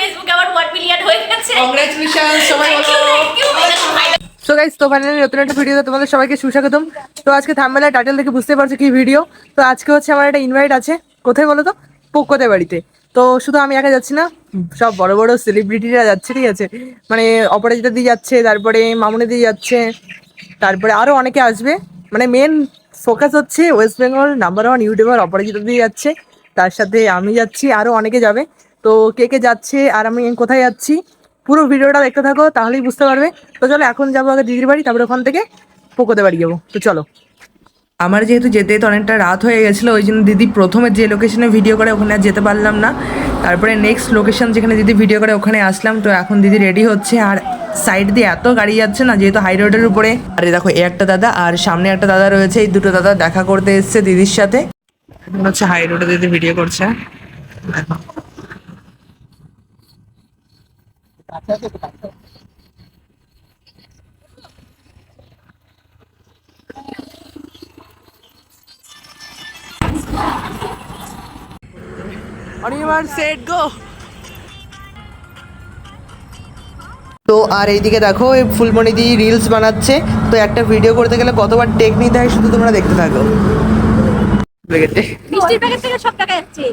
ফেসবুকে আমার 1 মিলিয়ন হয়ে গেছে। কংগ্রাচুলেশন সবাই বলো। সো গাইস তো ফাইনালি নতুন একটা ভিডিওতে তোমাদের সবাইকে সুস্বাগতম। তো আজকে থাম্বেলা টাইটেল দেখে বুঝতে পারছ কি ভিডিও তো আজকে হচ্ছে আমার একটা ইনভাইট আছে। কোথায় বলো তো? পোকোতে বাড়িতে। তো শুধু আমি একা যাচ্ছি না সব বড় বড় সেলিব্রিটিরা যাচ্ছে ঠিক আছে? মানে অপরাজিতা দিয়ে যাচ্ছে তারপরে মামুনি দিয়ে যাচ্ছে তারপরে আরও অনেকে আসবে। মানে মেন ফোকাস হচ্ছে West Bengal number one YouTuber Aparajita দিয়ে যাচ্ছে তার সাথে আমি যাচ্ছি আরও অনেকে যাবে। তো কে কে যাচ্ছে আর আমি কোথায় যাচ্ছি পুরো ভিডিওটা দেখতে থাকো তাহলেই বুঝতে পারবে। তো চলো এখন যাব আগে দিদির বাড়ি তারপরে ওখান থেকে পোকোতে বাড়ি যাব। তো চলো। আমার যেহেতু যেতে যেতে অনেকটা রাত হয়ে গেছিল ওই জন্য দিদি প্রথমে যে লোকেশনে ভিডিও করে ওখানে আর যেতে পারলাম না। তারপরে নেক্সট লোকেশন যেখানে দিদি ভিডিও করে ওখানে আসলাম তো এখন দিদি রেডি হচ্ছে। আর সাইড দিয়ে এত গাড়ি যাচ্ছে না যেহেতু হাই রোডের উপরে। আর দেখো এ একটা দাদা আর সামনে একটা দাদা রয়েছে এই দুটো দাদা দেখা করতে এসছে দিদির সাথে। এখন হচ্ছে হাই রোডে দিদি ভিডিও করছে। দেখো সেট গো তো আর এইদিকে দেখো, এই ফুলমণি দি রিলস বানাচ্ছে। তো একটা ভিডিও করতে গেলে কতবার টেক নিতে হয় শুধু তোমরা দেখতে থাকো। লেগেছে মিষ্টির প্যাকেট থেকে সব টাকা যাচ্ছে।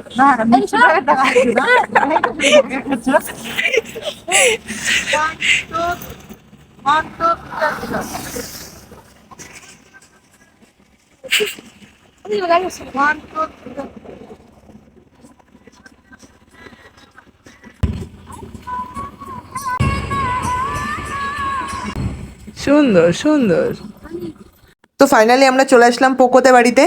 সুন্দর সুন্দর। তো ফাইনালি আমরা চলে আসলাম পোকোতে বাড়িতে।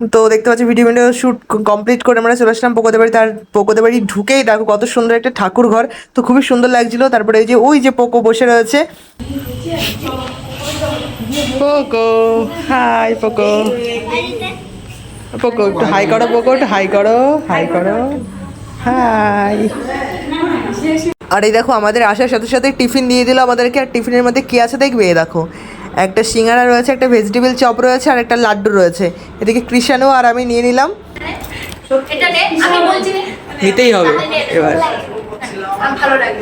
তো দেখতে পাচ্ছি ভিডিও ভিডিও শ্যুট কমপ্লিট করে আমরা চলে আসলাম পোকোতে বাড়িতে আর পোকোতে বাড়ি ঢুকেই দেখো কত সুন্দর একটা ঠাকুর ঘর। তো খুবই সুন্দর লাগছিল। তারপরে এই যে ওই যে পোকো বসে রয়েছে। Poco hi Poco. পোকো, একটু হাই করো পোকো, একটু হাই করো হাই করো। হাই আর এই দেখো, আমাদের আসার সাথে সাথে টিফিন দিয়ে দিল আমাদেরকে। আর টিফিনের মধ্যে কি আছে দেখবে? দেখো। একটা সিঙ্গারা রয়েছে একটা ভেজিটেবল চপ রয়েছে আর একটা লাড্ডু রয়েছে। এদিকে কৃষাণু আর আমি নিয়ে নিলাম। নিতেই হবে। এবার। আর তো ভালো লাগে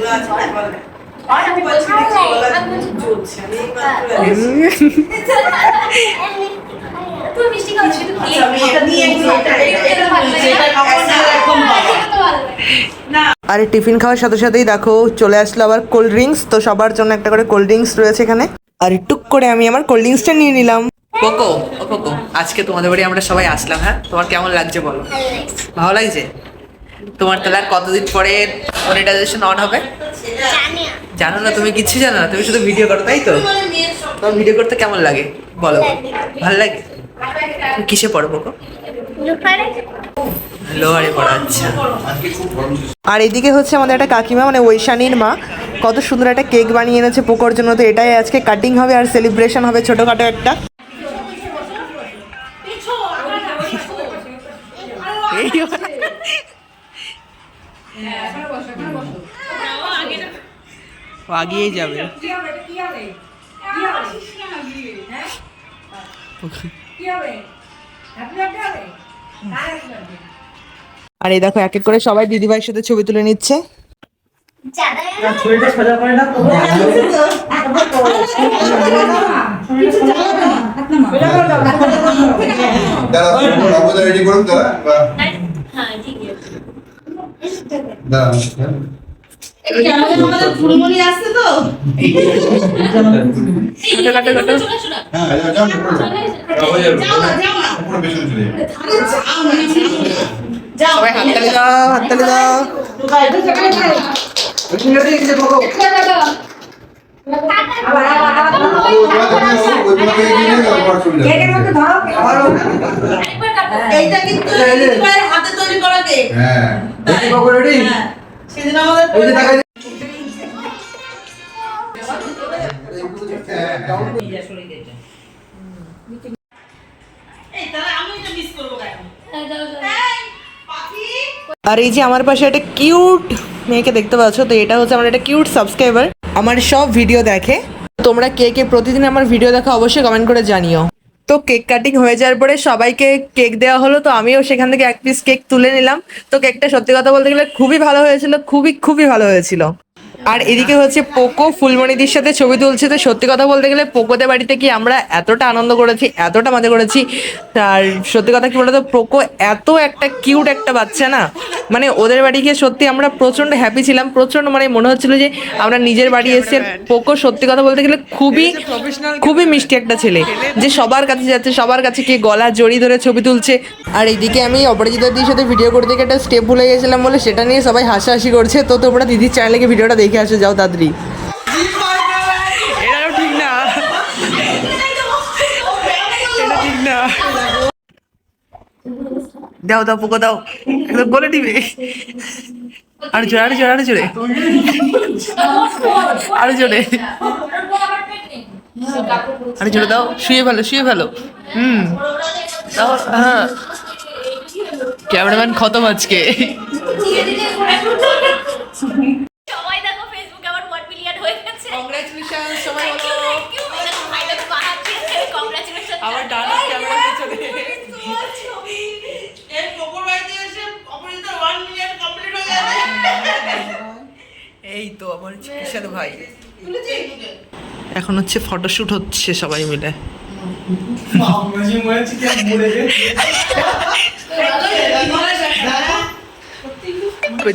আর টিফিন খাওয়ার সাথে সাথেই দেখো চলে আসলো আবার কোল্ড ড্রিঙ্কস তো সবার জন্য একটা করে কোল্ড ড্রিঙ্কস রয়েছে এখানে। আর টুক করে আমি আমার কোল্ড ড্রিঙ্কসটা নিয়ে নিলাম। কোকো ও কোকো আজকে তোমাদের বাড়ি আমরা সবাই আসলাম হ্যাঁ? তোমার কেমন লাগছে বলো? ভালো লাগছে? তোমার তাহলে আর কতদিন পরে মনিটাইজেশন অন হবে? জানো না। তুমি কিছু জানো না তুমি শুধু ভিডিও করো তাই তো? তোমার ভিডিও করতে কেমন লাগে? বলো। ভালো লাগে? তুমি কিসে পড়ো কোকো? লোয়ারে পড়ো আচ্ছা। আর এদিকে হচ্ছে আমাদের একটা কাকিমা মানে ঐশানীর মা। কত সুন্দর একটা কেক বানিয়ে এনেছে পোকোর জন্য তো এটাই আজকে কাটিং হবে আর সেলিব্রেশন হবে ছোটোখাটো একটা। যাবে। আর এই দেখো এক এক করে সবাই দিদিভাইয়ের সাথে ছবি তুলে নিচ্ছে। দাঁড়া বাবুদা রেডি করুন তো। হ্যাঁ ঠিক আছে। দাঁড়া না। হ্যাঁ সবাই হাততালি দাও হাততালি দাও। এইটা কিন্তু হাতে তৈরি করা কেক হ্যাঁ হ্যাঁ। সেদিন আমাদের আর এই যে আমার পাশে একটা কিউট মেয়েকে দেখতে পাচ্ছ, তো এটা হচ্ছে আমার একটা কিউট সাবস্ক্রাইবার আমার সব ভিডিও দেখে। তোমরা কে কে প্রতিদিন আমার ভিডিও দেখা অবশ্যই কমেন্ট করে জানিও। তো কেক কাটিং হয়ে যাওয়ার পরে সবাইকে কেক দেওয়া হলো, তো আমিও সেখান থেকে এক পিস কেক তুলে নিলাম। তো কেকটা সত্যি কথা বলতে গেলে খুবই ভালো হয়েছিল, খুবই খুবই ভালো হয়েছিল। আর এদিকে হচ্ছে পোকো ফুলমণিদির সাথে ছবি তুলছে। তো সত্যি কথা বলতে গেলে পোকোদের বাড়িতে কি আমরা এতটা আনন্দ করেছি, এতটা মজা করেছি? আর সত্যি কথা কি বলতো, পোকো এত একটা কিউট একটা বাচ্চা না? মানে ওদের বাড়ি গিয়ে সত্যি আমরা প্রচণ্ড হ্যাপি ছিলাম। প্রচণ্ড মানে মনে হচ্ছিল যে আমরা নিজের বাড়ি এসে পোকো সত্যি কথা বলতে গেলে খুবই খুবই মিষ্টি একটা ছেলে। যে সবার কাছে যাচ্ছে, সবার কাছে কি গলা জড়ি ধরে ছবি তুলছে। আর এদিকে আমি অপরাজিতা দিদির সাথে ভিডিও করতে গিয়ে একটা স্টেপ ভুলে গেছিলাম বলে সেটা নিয়ে সবাই হাসাহাসি করছে। তো তোমরা দিদির চ্যানেলে ভিডিওটা দেখে আসো যাও তাড়াতাড়ি। এটাও ঠিক না। ঠিক না। দাও দাও, পোকো দাও। একদম বলে দিবে। আরও জোরে আরও জোরে আরও জোরে। আরও জোরে। আরও জোরে দাও। শুয়ে ফেলো শুয়ে ফেলো। হুম। দাও হ্যাঁ। ক্যামেরাম্যান খতম আজকে। আমার কিষান ভাই। এখন হচ্ছে ফটোশুট হচ্ছে সবাই মিলে।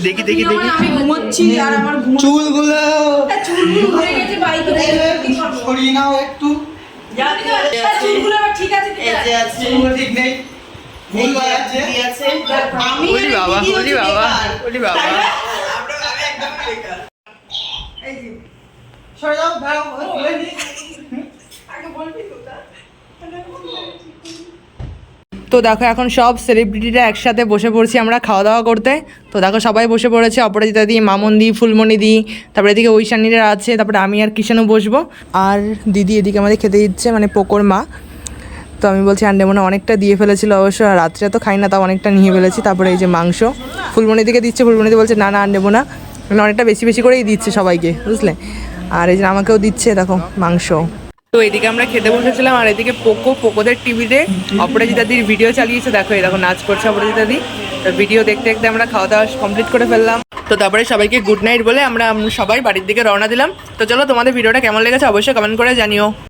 দেখি দেখি দেখি। আমি ঘুমোচ্ছি আর আমার চুলগুলো। চুলগুলো হয়ে গেছে বাইকে সরিয়ে নাও একটু জানি চুলগুলো আমার ঠিক আছে চুলগুলো ঠিক নেই ভুল আছে আমি বাবা বাবা। সরে যাও দাঁড়াও বলে নি আগে বলবি তো তা তো দেখো এখন সব সেলিব্রিটিরা একসাথে বসে পড়ছি আমরা খাওয়া দাওয়া করতে। তো দেখো সবাই বসে পড়েছে অপরাজিতা দি মামন দি ফুলমণি দি তারপরে এদিকে ঐশানীরা আছে তারপরে আমি আর কিষানও বসবো। আর দিদি এদিকে আমাদের খেতে দিচ্ছে মানে পোকোর মা। তো আমি বলছি আন্ডে মনে অনেকটা দিয়ে ফেলেছিল অবশ্য আর রাত্রে তো খাই না তাও অনেকটা নিয়ে ফেলেছি। তারপরে এই যে মাংস ফুলমণি দিকে দিচ্ছে ফুলমণি দি বলছে না না আন্ডে না মানে অনেকটা বেশি বেশি করেই দিচ্ছে সবাইকে বুঝলে? আর এই যে আমাকেও দিচ্ছে, দেখো, মাংস। তো এদিকে আমরা খেতে বসেছিলাম, আর এদিকে পোকো, পোকোদের টিভিতে অপরাজিতাদির ভিডিও চালিয়েছে। দেখো এরকম নাচ করছে অপরাজিতাদি তো ভিডিও দেখতে দেখতে আমরা খাওয়া দাওয়া কমপ্লিট করে ফেললাম। তো তারপরে সবাইকে গুড নাইট বলে আমরা সবাই বাড়ির দিকে রওনা দিলাম। তো চলো, তোমাদের ভিডিওটা কেমন লেগেছে অবশ্যই কমেন্ট করে জানিও।